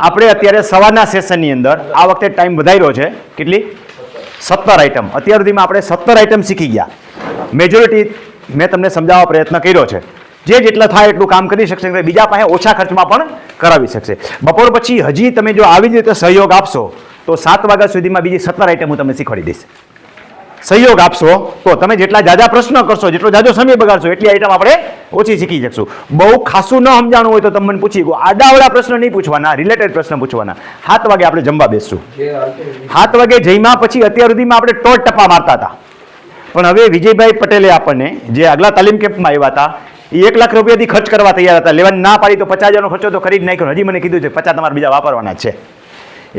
આપણે અત્યારે સવારના સેશનની અંદર આ વખતે ટાઈમ વધાર્યો છે. કેટલી? સત્તર આઈટમ અત્યાર સુધીમાં આપણે સત્તર આઈટમ શીખી ગયા. મેજોરિટી મેં તમને સમજાવવા પ્રયત્ન કર્યો છે. જે જેટલા થાય એટલું કામ કરી શકશે બીજા પાસે ઓછા ખર્ચમાં પણ કરાવી શકશે. બપોર પછી હજી તમે જો આવી રીતે સહયોગ આપશો, તો સાત વાગ્યા સુધીમાં બીજી સત્તર આઈટમ હું તમને શીખવાડી દઈશ. સહયોગ આપશો તો તમે જેટલા જાજા પ્રશ્ન કરશો જેટલો જાજો સમય બગાડશો એટલી આઈટમ આપણે ઓછી શીખી શકશું. બહુ ખાસું ન સમજાણું હોય તો તમે મને પૂછી ગયો આડાવડા પ્રશ્ન નહીં પૂછવાના રિલેટેડ પ્રશ્ન પૂછવાના. સાત વાગે આપણે જમવા બેસશું. સાત વાગે જઈમાં પછી અત્યાર સુધીમાં આપણે ટોટ ટપા મારતા હતા. પણ હવે વિજયભાઈ પટેલે આપણને જે આગલા તાલીમ કેમ્પમાં આવ્યા હતા એ એક લાખ રૂપિયાથી ખર્ચ કરવા તૈયાર હતા. લેવાની ના પાડી તો પચાસ હજારનો ખર્ચો તો ખરીદ જ નાખ્યો. હજી મને કીધું છે પચાસ તમારે બીજા વાપરવાના છે.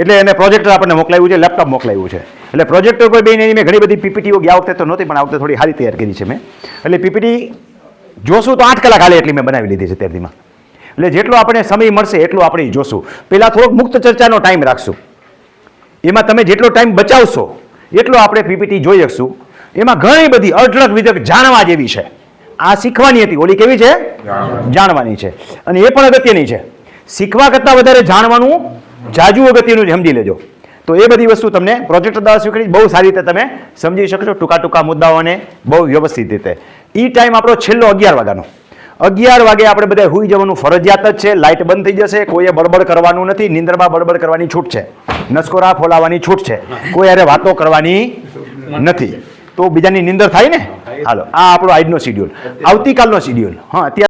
એટલે એને પ્રોજેક્ટર આપણને મોકલાવ્યું છે લેપટોપ મોકલાવ્યું છે. એટલે પ્રોજેક્ટર પર બેન એની મેં ઘણી બધી પીપીટીઓ ગયા વખતે તો નહોતી પણ આ વખતે થોડી સારી તૈયાર કરી છે મેં. એટલે પીપીટી જોશું તો આઠ કલાક હાલે એટલી મેં બનાવી લીધી છે ત્યારથીમાં એટલે જેટલો આપણે સમય મળશે એટલું આપણે જોશું. પહેલાં થોડોક મુક્ત ચર્ચાનો ટાઈમ રાખશું. એમાં તમે જેટલો ટાઈમ બચાવશો એટલો આપણે પીપીટી જોઈ શકશું. એમાં ઘણી બધી અઢળક વિધક જાણવા જેવી છે. આ શીખવાની હતી. ઓલી કેવી છે? જાણવાની. છે. અને એ પણ અગત્યની છે. શીખવા કરતાં વધારે જાણવાનું જાજુ અગત્યનું સમજી લેજો. તો એ બધી વસ્તુ તમને પ્રોજેક્ટ દ્વારા શીખવી બહુ સારી રીતે તમે સમજી શકશો. ટૂંકા ટૂંકા મુદ્દાઓને બહુ વ્યવસ્થિત રીતે. એ ટાઈમ આપણો છેલ્લો અગિયાર વાગ્યાનો. અગિયાર વાગે આપણે બધા હુઈ જવાનું ફરજિયાત જ છે. લાઇટ બંધ થઈ જશે. કોઈએ બળબડ કરવાનું નથી. નિંદ્રમાં બળબડ કરવાની છૂટ છે. નસકોરા ફોલાવાની છૂટ છે. કોઈ અરે વાતો કરવાની નથી. તો બીજાની નિંદર થાય ને? હાલો. આ આપણો આજનો શિડ્યુલ આવતીકાલનો શિડ્યુલ હા, અત્યારે